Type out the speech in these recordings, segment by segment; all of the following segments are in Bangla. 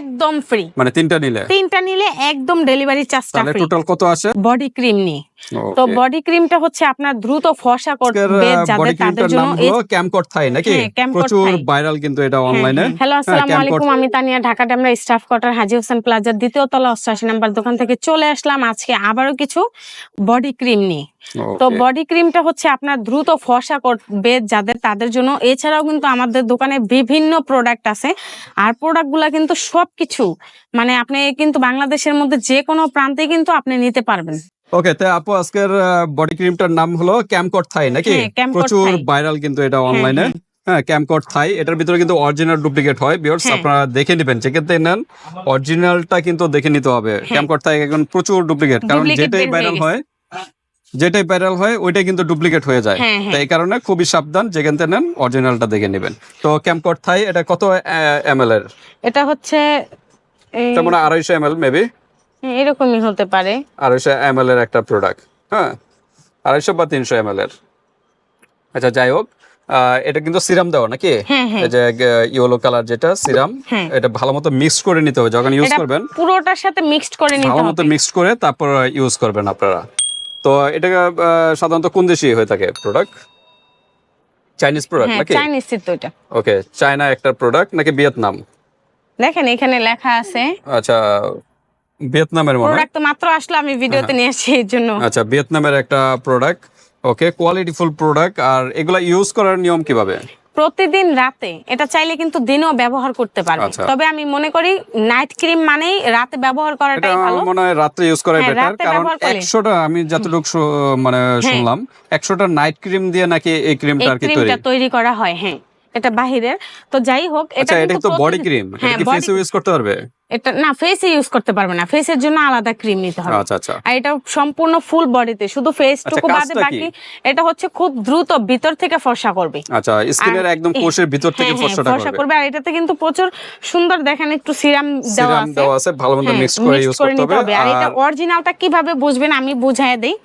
একদম ফ্রি মানে তিনটা নিলে? তিনটা নিলে একদম ডেলিভারি চার্জটা ফ্রি টোটাল কত আসে? বডি ক্রিম নিয়ে। তো বডি ক্রিমটা হচ্ছে আপনার দ্রুত ফসা করবে যাদের তাদের জন্য ক্যামকট থাই নাকি? হ্যাঁ, প্রচুর ভাইরাল কিন্তু এটা অনলাইনে হ্যালো আসসালামু আলাইকুম। আমি তানিয়া ঢাকা ডেমরা স্টাফ কোয়ার্টার হাজি হোসেন প্লাজার দ্বিতীয় তলা অষ্টাশি নাম্বার দোকান থেকে চলে আসলাম। আজকে আবারও কিছু বডি ক্রিম নিয়ে। তো বডি ক্রিমটা হচ্ছে আপনার দ্রুত ফর্সা করবে যাদের তাদের জন্য। এছাড়াও কিন্তু আমাদের দোকানে বিভিন্ন প্রোডাক্ট আছে। আর প্রোডাক্টগুলো কিন্তু সবকিছু মানে আপনি কিন্তু বাংলাদেশের মধ্যে যে কোনো প্রান্তে কিন্তু আপনি নিতে পারবেন। ওকে তো আপু আজকের বডি ক্রিমটার নাম হলো ক্যামকট থাই নাকি? হ্যাঁ, প্রচুর ভাইরাল কিন্তু এটা অনলাইনে হ্যাঁ। হ্যাঁ ক্যামকট থাই এটার ভিতরে কিন্তু অরিজিনাল ডুপ্লিকেট হয় বিয়ার্স হ্যাঁ। আপনারা দেখে নেবেন। থেকে নেন অরিজিনালটা কিন্তু দেখে নিতে হবে। ক্যামকট থাই এখন প্রচুর ডুপ্লিকেট কারণ যেটাই ভাইরাল হয় যেটাই ভাইরাল হয় ওইটাই কিন্তু ডুপ্লিকেট হয়ে যায়। হ্যাঁ, হ্যাঁ। তো এই কারণে খুবই সাবধান যেখান থেকে নেন অরিজিনালটা দেখে নেবেন। তো ক্যামকট থাই এটা কত এম এল এর এটা হচ্ছে এই- যেমন আড়াইশো এম এল মেবি হ্যাঁ, এরকমই হতে পারে। আড়াইশো এম এর একটা প্রোডাক্ট হ্যাঁ? আড়াইশো বা তিনশো এম এর। আচ্ছা যাই হোক এটা কিন্তু সিরাম দেওয়া নাকি? হ্যাঁ, হ্যাঁ। যে ইয়েলো কালার যেটা সিরাম। এটা ভালো মতো মিক্স করে নিতে হবে যখন ইউজ করবেন। পুরোটার সাথে মিক্সড করে নিতে হবে। ভালো মতো হবে মিক্স করে তারপর ইউজ করবেন আপনারা। তো এটা সাধারণত কোন দেশি হয়ে থাকে প্রোডাক্ট চাইনিজ প্রোডাক্ট হ্যাঁ নাকি? চাইনিজ তো এটা ওকে চায়না একটা প্রোডাক্ট নাকি ভিয়েতনাম দেখেন এখানে লেখা আছে আচ্ছা ভিয়েতনামের মনে প্রোডাক্ট তো মাত্র আসলো আমি ভিডিওতে নিয়ে আসছি এর জন্য। আচ্ছা ভিয়েতনামের একটা প্রোডাক্ট ওকে কোয়ালিটিফুল প্রোডাক্ট আর এগুলা ইউজ করার নিয়ম কীভাবে? প্রতিদিন রাতে এটা চাইলে কিন্তু দিনেও ব্যবহার করতে পারবে। আচ্ছা। তবে আমি মনে করি নাইট ক্রিম মানেই রাতে ব্যবহার করাটাই ভালো। মনে হয় রাত্রে ইউজ করাই হ্যাঁ, বেটার কারণ ব্যবহার করলে। একশোটা আমি যতটুকু মানে শুনলাম একশোটা নাইট ক্রিম দিয়ে নাকি এই এই ক্রিমটা আর কি তৈরি? ক্রিমটা তৈরি করা হয় হ্যাঁ। এটা বাহিরের। তো যাই হোক এটা আচ্ছা কিন্তু বডি ক্রিম হ্যাঁ ফেসে ইউজ করতে পারবে? এটা না ফেসে ইউজ করতে পারবে না। ফেসের জন্য আলাদা ক্রিম নিতে হবে। আচ্ছা আচ্ছা। আর এটা সম্পূর্ণ ফুল বডিতে শুধু ফেস টুকু বাদে বাকি এটা হচ্ছে খুব দ্রুত ভিতর থেকে ফর্সা করবে। আচ্ছা স্কিনের একদম কোষের ভিতর থেকে হ্যাঁ, হ্যাঁ, ফর্সাটা ফর্সা করবে। করবে। আর এটাতে কিন্তু প্রচুর সুন্দর দেখেন একটু সিরাম দেওয়া সিরাম আছে। দেওয়া আছে ভালো মতো হ্যাঁ, মিক্স করে ইউজ করতে হবে। আর এটা অরিজিনালটা কীভাবে বুঝবেন আমি বুঝাই দেই।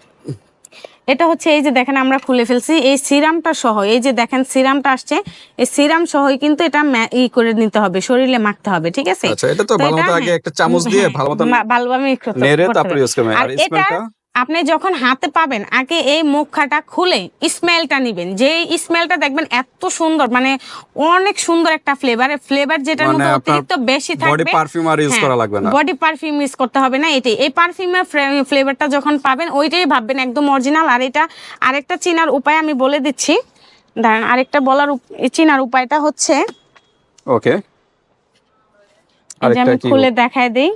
এটা হচ্ছে এই যে দেখেন আমরা খুলে ফেলছি। এই সিরামটা সহ এই যে দেখেন সিরামটা আসছে এই সিরাম সহ কিন্তু এটা ই করে নিতে হবে শরীরে মাখতে হবে ঠিক আছে? আচ্ছা এটা তো ভালোমতো আগে একটা চামচ দিয়ে হ্যাঁ, ভালো মতো মা- ভালোভাবে করতে- নেড়ে তারপর ইউজ করবেন। আর এটা আপনি যখন হাতে পাবেন আগে এই মুখাটা খুলে স্মেলটা নিবেন। যে স্মেলটা দেখবেন এত সুন্দর মানে অনেক সুন্দর একটা ফ্লেভার ফ্লেভার যেটার মানে মধ্যে অতিরিক্ত বেশি বডি থাকবে পারফিউম আর ইউজ করা লাগবে না। বডি পারফিউম ইউজ করতে হবে না এটাই। এই পারফিউমের ফ্লেভারটা যখন পাবেন ওইটাই ভাববেন একদম অরিজিনাল আর এটা আরেকটা চিনার উপায় আমি বলে দিচ্ছি। দাঁড়ান আরেকটা বলার চিনার উপায়টা হচ্ছে ওকে আরেকটা আমি খুলে দেখায় দেই।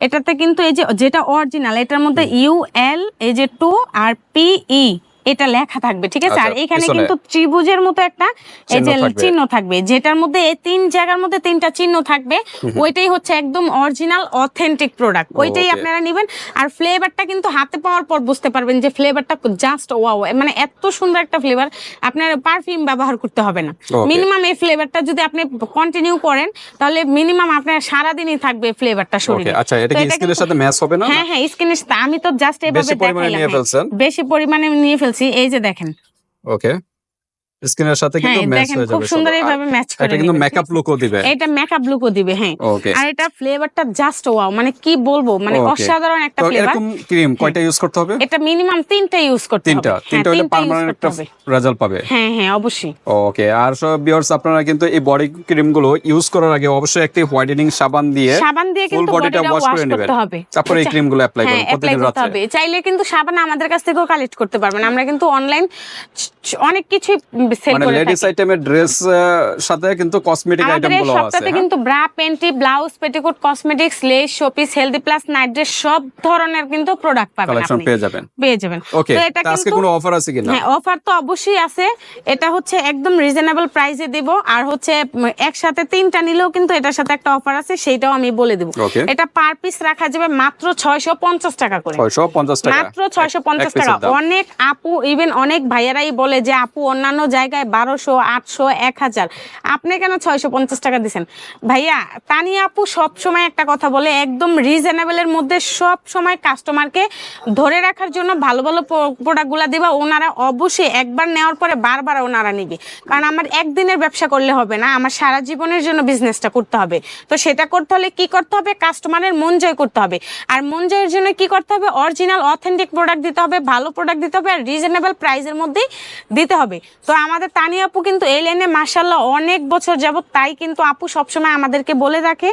এটাতে কিন্তু এই যে যেটা অরিজিনাল এটার মধ্যে ইউ এল এই যে টু আর পিই এটা লেখা থাকবে ঠিক আছে? আর আচ্ছা, এখানে কিন্তু ত্রিভুজের মতো একটা এই চিহ্ন যে থাকবে। চিহ্ন থাকবে যেটার মধ্যে এই তিন জায়গার মধ্যে তিনটা চিহ্ন থাকবে ওইটাই হচ্ছে একদম অরিজিনাল অথেন্টিক প্রোডাক্ট ওইটাই আপনারা নেবেন আর ফ্লেভারটা কিন্তু হাতে পাওয়ার পর বুঝতে পারবেন যে ফ্লেভারটা জাস্ট ওয়াও মানে এত সুন্দর একটা ফ্লেভার আপনার পারফিউম ব্যবহার করতে হবে না। মিনিমাম এই ফ্লেভারটা যদি আপনি কন্টিনিউ করেন তাহলে মিনিমাম আপনার সারাদিনই থাকবে ফ্লেভারটা ওকে শরীরে। আচ্ছা এটা কি স্কিনের সাথে ম্যাচ হবে না? হ্যাঁ হ্যাঁ স্কিনের সাথে আমি তো জাস্ট এভাবে বেশি পরিমাণে নিয়ে। ফেলছেন? বেশি পরিমাণে নিয়ে ফেলছি এই যে দেখেন। ওকে স্কিনের সাথে হ্যাঁ কিন্তু ম্যাচ হয়ে খুব যাবে সুন্দর সব। আর এইভাবে ম্যাচ করে এটা কিন্তু মেকআপ লুকও দিবে। এটা মেকআপ লুকও দিবে হ্যাঁ। আর এটা ফ্লেভারটা জাস্ট ওয়াও মানে কি বলব মানে অসাধারণ একটা ফ্লেভার এরকম ক্রিম কয়টা ইউজ করতে হবে? এটা মিনিমাম তিনটা ইউজ করতে হবে। তিনটা হ্যাঁ, তিনটা হলে পার্মানেন্ট একটা রেজাল্ট পাবে। হ্যাঁ হ্যাঁ অবশ্যই। ওকে আর সব ভিউয়ার্স আপনারা কিন্তু এই বডি ক্রিমগুলো ইউজ করার আগে অবশ্যই একটি হোয়াইটেনিং সাবান দিয়ে সাবান দিয়ে কিন্তু বডিটা ওয়াশ করে নেবেন। তারপরে এই ক্রিমগুলো অ্যাপ্লাই হ্যাঁ করুন প্রতিদিন রাতে। চাইলে কিন্তু সাবান আমাদের কাছ থেকেও কালেক্ট করতে পারবেন। আমরা কিন্তু অনলাইন অনেক কিছু সেল করে লেডিস আইটেমের ড্রেস সাথে কিন্তু কসমেটিক আইটেমগুলো আছে সপ্তাহে? কিন্তু bra panty blouse petticoat cosmetics lace showpiece healthy plus night dress সব ধরনের কিন্তু প্রোডাক্ট পাবেন কালেকশন পেয়ে যাবেন। পেয়ে যাবেন। ওকে তো এটা আজকে কোনো অফার আছে কিনা? হ্যাঁ অফার তো অবশ্যই আছে। এটা হচ্ছে একদম রিজনেবল প্রাইসে দেব। আর হচ্ছে একসাথে তিনটা নিলেও কিন্তু এটার সাথে একটা অফার আছে সেটাও আমি বলে দেব। এটা পার পিস রাখা যাবে মাত্র ছয়শো পঞ্চাশ টাকা করে। টাকা। মাত্র ছয়শো পঞ্চাশ টাকা। অনেক আপু ইভেন অনেক ভাইয়ারাই বলে যে আপু অন্যান্য জায়গায় বারোশো, আটশো, এক হাজার। আপনি কেন ছয়শো পঞ্চাশ টাকা দিচ্ছেন ভাইয়া, তানিয়া আপু সব সময় একটা কথা বলে, একদম রিজনেবলের মধ্যে সব সময় কাস্টমারকে ধরে রাখার জন্য ভালো ভালো প্রোডাক্টগুলো দিবা, ওনারা অবশ্যই একবার নেওয়ার পরে বারবার ওনারা নিবে। কারণ আমার একদিনের ব্যবসা করলে হবে না, আমার সারা জীবনের জন্য বিজনেসটা করতে হবে। তো সেটা করতে হলে কি করতে হবে? কাস্টমারের মন জয় করতে হবে। আর মন জয়ের জন্য কি করতে হবে? অরিজিনাল অথেন্টিক প্রোডাক্ট দিতে হবে, ভালো প্রোডাক্ট দিতে হবে, আর রিজনেবল প্রাইসের মধ্যেই দিতে হবে। তো আমাদের তানিয়া আপু কিন্তু এই লাইনে মার্শাল্লাহ অনেক বছর যাবত তাই কিন্তু আপু সবসময় আমাদেরকে বলে রাখে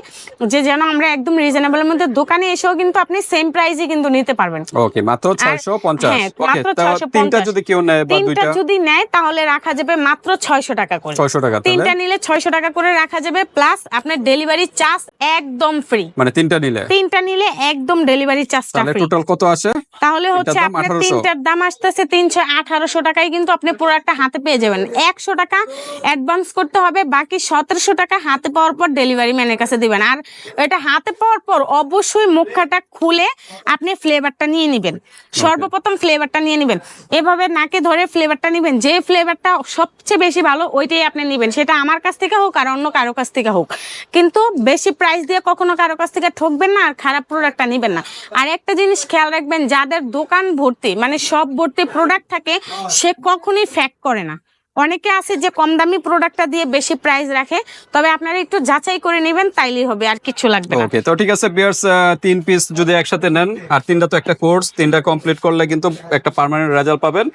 যে যেন আমরা একদম রিজনেবলের মধ্যে দোকানে এসেও কিন্তু আপনি সেম প্রাইসে কিন্তু নিতে পারবেন। ওকে মাত্র ছয়শো পঞ্চাশ। হ্যাঁ, মাত্র 650 তিনটা যদি কেউ নেয় বা তিনটা দুইটা? যদি নেয় তাহলে রাখা যাবে মাত্র ছয়শো টাকা করে। ছয়শো টাকা তিনটা নিলে ছয়শো টাকা করে রাখা যাবে প্লাস আপনার ডেলিভারি চার্জ একদম ফ্রি মানে তিনটা নিলে? তিনটা নিলে একদম ডেলিভারি চার্জটা তাহলে ফ্রি টোটাল কত আসে? তাহলে হচ্ছে আপনার তিনটার দাম আসতেছে তিনশো আঠারোশো টাকায় কিন্তু আপনি প্রোডাক্টটা হাতে পেয়ে যাবেন একশো টাকা অ্যাডভান্স করতে হবে বাকি সতেরোশো টাকা হাতে পাওয়ার পর ডেলিভারি ম্যানের কাছে দিবেন। আর এটা হাতে পাওয়ার পর অবশ্যই মুখাটা খুলে আপনি ফ্লেভারটা নিয়ে নেবেন। সর্বপ্রথম ফ্লেভারটা নিয়ে নেবেন। এভাবে নাকে ধরে ফ্লেভারটা নেবেন। যে ফ্লেভারটা সবচেয়ে বেশি ভালো ওইটাই আপনি নেবেন। সেটা আমার কাছ থেকে হোক আর অন্য কারও কাছ থেকে হোক। কিন্তু বেশি প্রাইস দিয়ে কখনো কারও কাছ থেকে ঠকবেন না আর খারাপ প্রোডাক্টটা নেবেন না। আর একটা জিনিস খেয়াল রাখবেন যাদের দোকান ভর্তি মানে সব ভর্তি প্রোডাক্ট থাকে সে কখনই ফ্যাক করে না। অনেকে আছে যে কম দামি প্রোডাক্টটা দিয়ে বেশি প্রাইস রাখে, তবে আপনারা একটু যাচাই করে নেবেন, তাইলেই হবে, আর কিছু লাগবে না। ওকে তো ঠিক আছে বিয়ার্স তিন পিস যদি একসাথে নেন, আর তিনটা তো একটা কোর্স তিনটা কমপ্লিট করলে কিন্তু একটা পার্মানেন্ট রেজাল্ট পাবেন।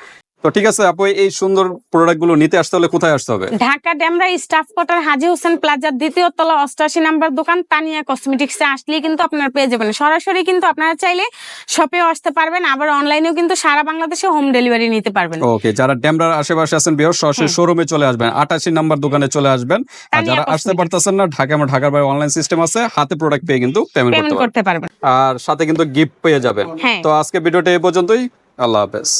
তো ঠিক আছে আপু এই সুন্দর প্রোডাক্টগুলো নিতে আসতে হলে কোথায় আসতে হবে? ঢাকা ড্যামরা স্টাফ কোয়ার্টার হাজি হোসেন প্লাজার দ্বিতীয় তলা অষ্টআশি নাম্বার দোকান তানিয়া কসমেটিক্সে আসলেই কিন্তু আপনারা পেয়ে যাবেন। সরাসরি কিন্তু আপনারা চাইলে শপেও আসতে পারবেন আবার অনলাইনেও কিন্তু সারা বাংলাদেশে হোম ডেলিভারি নিতে পারবেন। ওকে যারা ড্যামরার আশেপাশে আছেন বিয়ার সরাসরি শোরুমে চলে আসবেন আটাশি নাম্বার দোকানে চলে আসবেন। আর যারা আসতে পারতেছেন না ঢাকা আমার ঢাকার বাইরে অনলাইন সিস্টেম আছে হাতে প্রোডাক্ট পেয়ে কিন্তু পেমেন্ট পেমেন্ট করতে পারবেন। আর সাথে কিন্তু গিফট পেয়ে যাবেন। হ্যাঁ। তো আজকে ভিডিওটা এই পর্যন্তই আল্লাহ হাফেজ।